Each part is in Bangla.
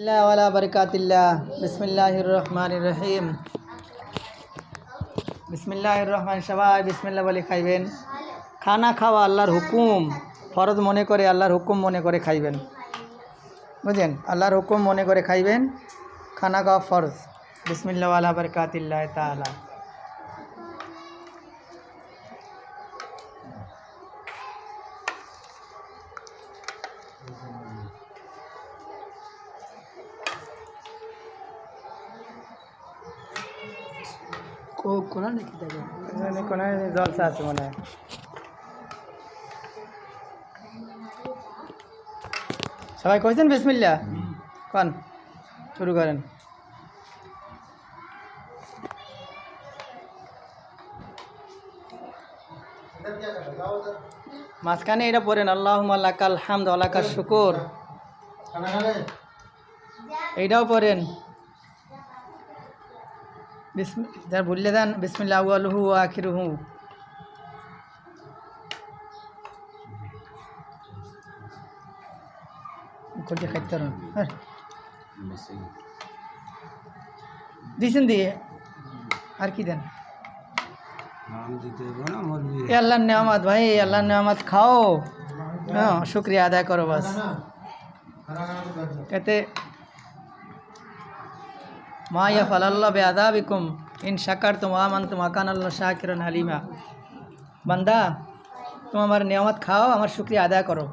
আল্লাহ বরকাতিল্লা বারকাতিল্লাহ। বিসমিল্লাহির রহমানির রহিম বিসমিল্লাহির রহমান সবাই বিসমিল্লাহ বলে খাইবেন। খানা খাওয়া আল্লাহর হুকুম। ফরজ মনে করে আল্লাহর হুকুম মনে করে খাইবেন। বুঝলেন? আল্লাহর হুকুম মনে করে খাইবেন। খানা খাওয়া ফরজ। বিসমিল্লাহ ওয়ালা বরকাতিল্লাহ তাআলা। কোনা নাকি দেখেন কোনা জলসা আছে মনে হয়। সবাই কইছেন বিসমিল্লা কন শুরু করেন মাঝখানে এটা পড়েন আল্লাহ লাকাল হামদ আলাকাল শুকুর। এইটাও পড়েন। বিসমি যার ভুললে দেন বিসমিল্লা আউআলহু আখিরহু। করতে খাইতে হ্যাঁ। দিয়ে? আর কি দেন? এ আল্লাহর নেয়ামত ভাই আল্লাহর নেয়ামত খাও। হ্যাঁ শুক্রিয়া আদায় করো বাস। এতে माया या बेदा बिकुम इन शकर तुम आमन तुम अकान शाकिर हलीमा। बंदा, तुम हमारे नियमत खाओ, हमारा शुक्रिया अदा करो।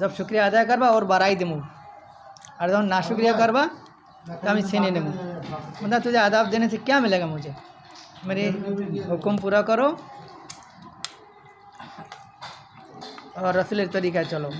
जब शुक्रिया अदा करवा और बराई दिमु। और जब ना शुक्रिया करवा तो हम छीने दूँ बंदा, तुझे आदाब देने से क्या मिलेगा मुझे? मेरे हुक्म पूरा करो। और रसूल तरीका चलो।